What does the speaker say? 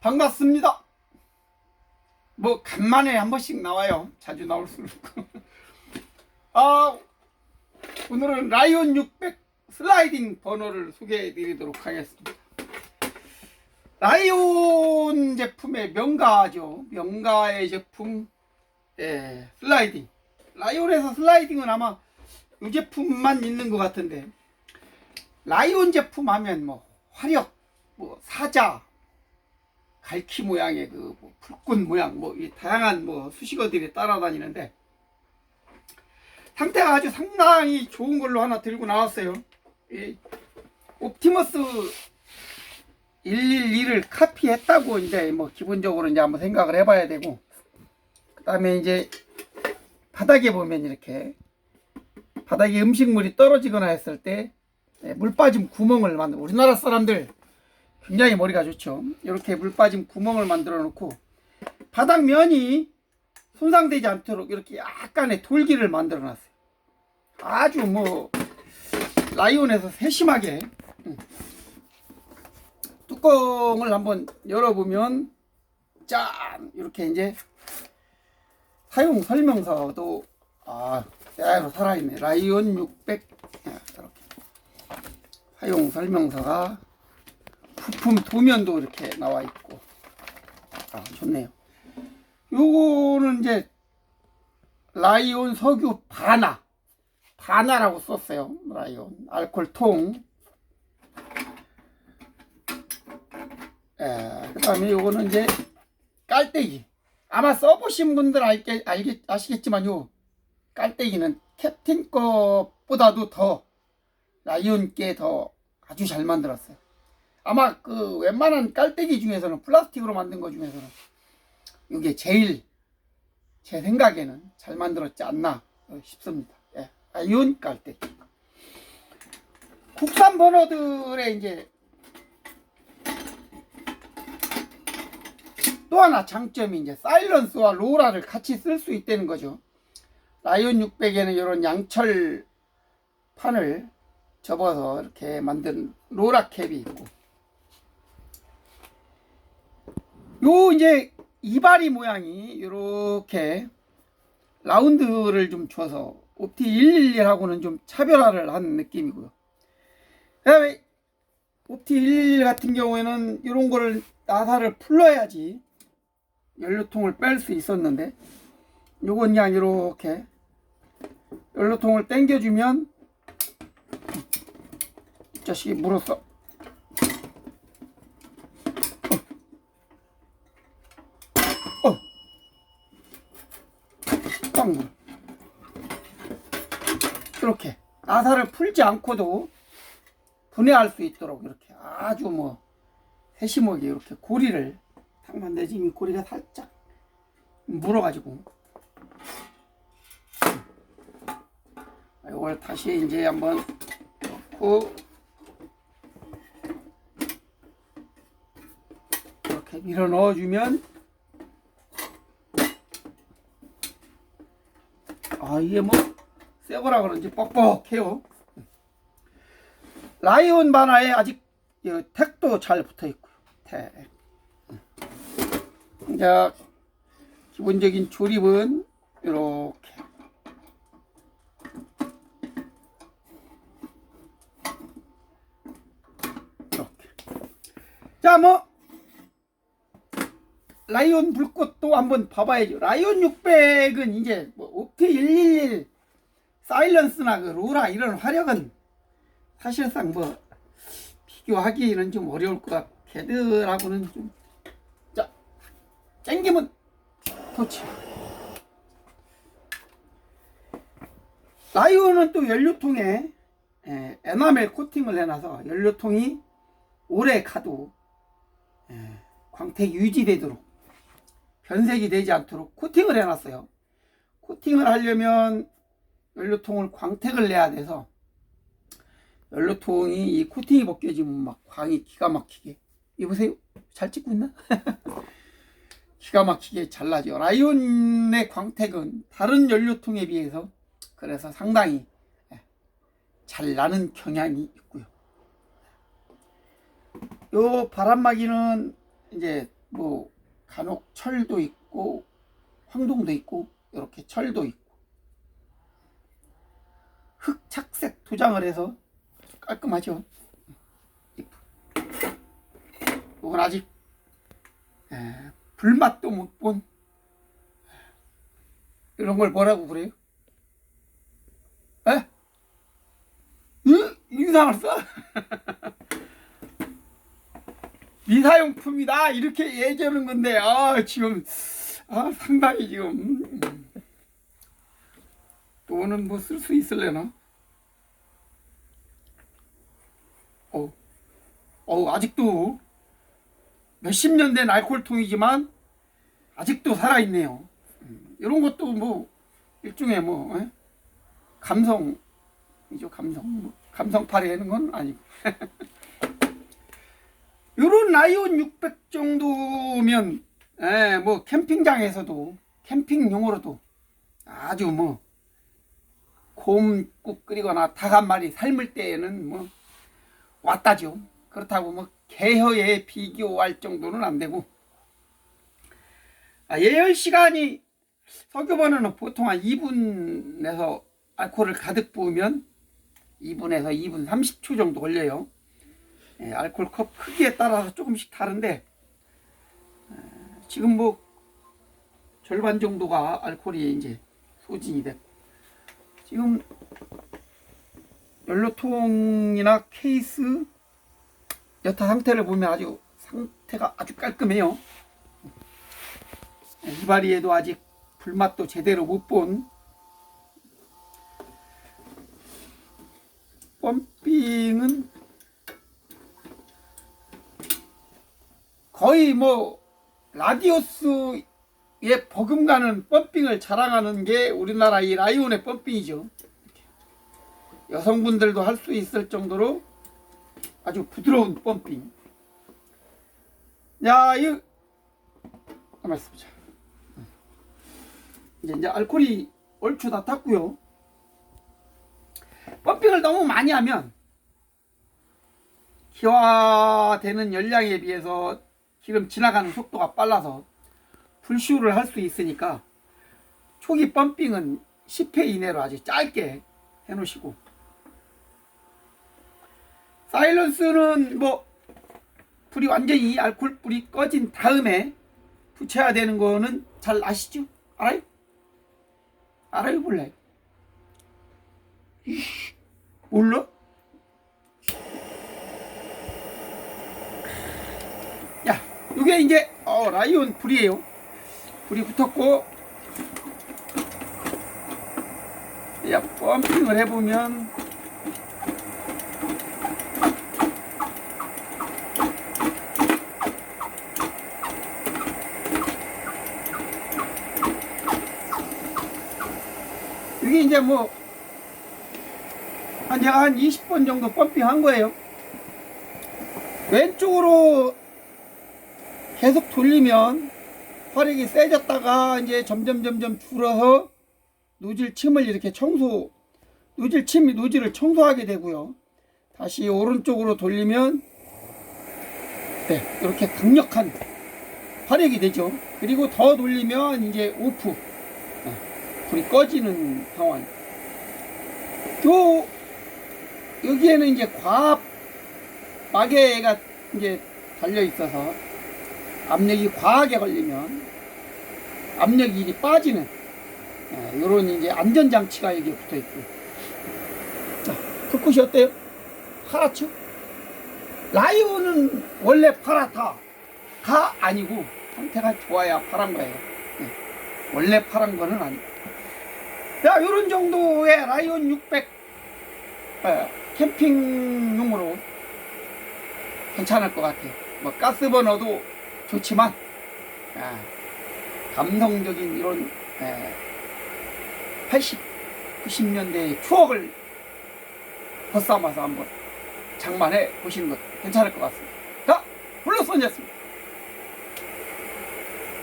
반갑습니다. 뭐 간만에 한 번씩 나와요. 자주 나올 수는 없고. 아 오늘은 라이온 600 슬라이딩 버너를 소개해 드리도록 하겠습니다. 라이온 제품의 명가죠. 명가의 제품 예, 슬라이딩. 라이온에서 슬라이딩은 아마 이 제품만 있는 것 같은데 라이온 제품 하면 뭐 화력, 뭐 사자, 갈퀴 모양의 그 뭐 불꽃 모양 뭐이 다양한 뭐 수식어들이 따라다니는데 상태가 아주 상당히 좋은 걸로 하나 들고 나왔어요. 이 옵티머스 112를 카피했다고 이제 뭐 기본적으로 이제 한번 생각을 해봐야 되고 그 다음에 이제 바닥에 보면 이렇게 바닥에 음식물이 떨어지거나 했을 때 네, 물 빠짐 구멍을 만들 우리나라 사람들 굉장히 머리가 좋죠. 이렇게 물 빠짐 구멍을 만들어 놓고 바닥 면이 손상되지 않도록 이렇게 약간의 돌기를 만들어 놨어요. 아주 뭐 라이온에서 세심하게 음. 뚜껑을 한번 열어보면 짠 이렇게 이제 사용 설명서도 아 그대로 살아있네 라이온 600 아, 이렇게 사용 설명서가 부품 도면도 이렇게 나와 있고. 아 좋네요. 요거는 이제 라이온 석유 바나. 바나라고 썼어요. 라이온. 알콜통. 예, 그 다음에 요거는 이제 깔때기. 아마 써보신 분들 알게, 알겠, 아시겠지만 요 깔때기는 캡틴 것보다도 더 라이온께 더 아주 잘 만들었어요 아마 그 웬만한 깔때기 중에서는 플라스틱으로 만든 것 중에서는 이게 제일 제 생각에는 잘 만들었지 않나 싶습니다. 예. 아이온 깔때기. 국산 버너들의 이제 또 하나 장점이 이제 사일런스와 로라를 같이 쓸 수 있다는 거죠. 라이온 600에는 이런 양철 판을 접어서 이렇게 만든 로라 캡이 있고 요 이제 이발이 모양이 이렇게 라운드를 좀 줘서 옵티 111하고는 좀 차별화를 한 느낌이고요. 그다음에 옵티 111 같은 경우에는 이런 거를 나사를 풀러야지 연료통을 뺄 수 있었는데 요건 그냥 이렇게 연료통을 당겨주면 이 자식이 물었어. 꽉물 이렇게 나사를 풀지 않고도 분해할 수 있도록 이렇게 아주 뭐 세심하게 이렇게 고리를 탁 만들지 이 고리가 살짝 물어가지고. 이걸 다시 이제 한번 넣고 이렇게 밀어 넣어주면 아 이게 뭐 새 거라 그런지 뻑뻑해요. 라이온 바나에 아직 이 택도 잘 붙어 있고요. 택. 자 기본적인 조립은 이렇게 이렇게 자 뭐 라이온 불꽃도 한번 봐봐야죠. 라이온 600은 이제 뭐 옵티 111 사일런스나 그 로라 이런 화력은 사실상 뭐 비교하기는 좀 어려울 것 같고 걔들하고는 좀 자, 땡기면 좋지. 라이온은 또 연료통에 에, 에나멜 코팅을 해놔서 연료통이 오래 가도 에, 광택이 유지되도록 변색이 되지 않도록 코팅을 해놨어요. 코팅을 하려면 연료통을 광택을 내야 돼서 연료통이 이 코팅이 벗겨지면 막 광이 기가 막히게 이보세요 잘 찍고 있나? 기가 막히게 잘 나죠. 라이온의 광택은 다른 연료통에 비해서 그래서 상당히 예, 잘 나는 경향이 있고요. 요 바람막이는 이제 뭐 간혹 철도 있고 황동도 있고 이렇게 철도 있고 흑 착색 도장을 해서 깔끔하죠. 이건 아직 에, 불맛도 못 본 이런 걸 뭐라고 그래요? 에? 이 인상을 써? 미사용품이다 이렇게 얘기하는 건데 아 지금 아 상당히 지금 음. 돈은 뭐 쓸 수 있을래나? 어, 어 아직도 몇십 년 된 알코올통이지만 아직도 살아있네요. 음, 이런 것도 뭐 일종의 뭐 에? 감성이죠 감성 뭐, 감성 파괴하는 건 아니고 요런 라이온 600 정도면 에, 뭐 캠핑장에서도 캠핑용으로도 아주 뭐 곰국 끓이거나 닭 한 마리 삶을 때에는 뭐 왔다죠. 그렇다고 뭐 개혀에 비교할 정도는 안 되고 아, 예열 시간이 석유번호는 보통 한 2분에서 알코올을 가득 부으면 2분에서 2분 30초 정도 걸려요. 예, 알코올 컵 크기에 따라서 조금씩 다른데 에, 지금 뭐 절반 정도가 알코올이 이제 소진이 됐고 지금 연료통이나 케이스 여타 상태를 보면 아주 상태가 아주 깔끔해요. 이바리에도 아직 불맛도 제대로 못 본 펌핑은 거의 뭐 라디오스에 버금가는 펌핑을 자랑하는 게 우리나라 이 라이온의 펌핑이죠. 여성분들도 할 수 있을 정도로 아주 부드러운 펌핑. 야, 이 가만 있어보자. 이제 이제 알코올이 얼추 다 탔고요. 펌핑을 너무 많이 하면 기화되는 열량에 비해서 기름 지나가는 속도가 빨라서 불쇼를 할 수 있으니까 초기 펌핑은 10회 이내로 아주 짧게 해놓으시고 사일런스는 뭐 불이 완전히 알코올 불이 꺼진 다음에 붙여야 되는 거는 잘 아시죠? 알아요? 알아요 몰라요? 몰라? 야, 이게 이제 어, 라이온 불이에요. 불이 붙었고, 야 펌핑을 해보면 이게 이제 뭐, 한 한 20번 정도 펌핑 한 거예요. 왼쪽으로 계속 돌리면 화력이 세졌다가 이제 점점 점점 줄어서 노즐 침을 이렇게 청소, 노즐 침이 노즐을 청소하게 되고요. 다시 오른쪽으로 돌리면 네, 이렇게 강력한 화력이 되죠. 그리고 더 돌리면 이제 오프. 불이 꺼지는 상황. 요 여기에는 이제 과압 마개가 이제 달려 있어서 압력이 과하게 걸리면 압력이 빠지는 이런 이제 안전 장치가 여기에 붙어 있고. 자, 불꽃이 어때요? 파랗죠? 라이온은 원래 파랗다. 가 아니고 상태가 좋아야 파란 거예요. 네. 원래 파란 거는 아니고. 자, 요런 정도의 라이온 600 어, 캠핑용으로 괜찮을 것 같아요. 뭐 가스버너도 좋지만 아, 감성적인 이런 에, 80, 90년대의 추억을 벗삼아서 한번 장만해 보시는 것도 괜찮을 것 같습니다. 자, 블루선이었습니다.